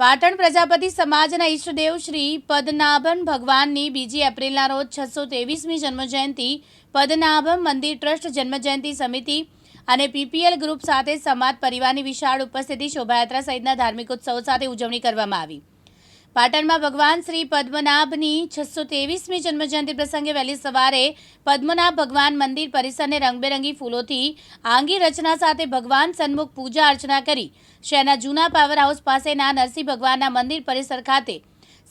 પાટણ પ્રજાપતિ સમાજના ઈષ્ટદેવ શ્રી પદનાભન ભગવાનની બીજી એપ્રિલના રોજ છસો ત્રેવીસમી જન્મજયંતિ પદ્મનાભમ મંદિર ટ્રસ્ટ જન્મજયંતિ સમિતિ અને પીપીએલ ગ્રુપ સાથે સમાજ પરિવારની વિશાળ ઉપસ્થિતિ શોભાયાત્રા સહિતના ધાર્મિક ઉત્સવો સાથે ઉજવણી કરવામાં આવી. પાટણમાં ભગવાન શ્રી પદ્મનાભની છસો ત્રેવીસમી જન્મજયંતિ પ્રસંગે વહેલી સવારે પદ્મનાભ ભગવાન મંદિર પરિસરને રંગબેરંગી ફૂલોથી આંગી રચના સાથે ભગવાન સન્મુખ પૂજા અર્ચના કરી. શહેરના જૂના પાવર હાઉસ પાસેના નરસિંહ ભગવાનના મંદિર પરિસર ખાતે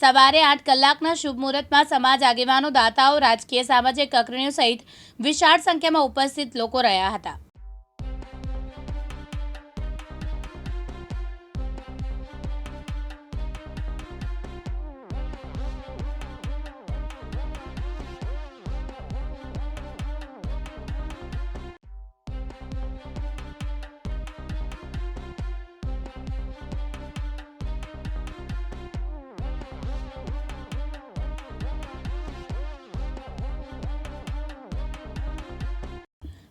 સવારે આઠ કલાકના શુભ મુહૂર્તમાં સમાજ આગેવાનો, દાતાઓ, રાજકીય સામાજિક અગ્રણીઓ સહિત વિશાળ સંખ્યામાં ઉપસ્થિત લોકો રહ્યા હતા.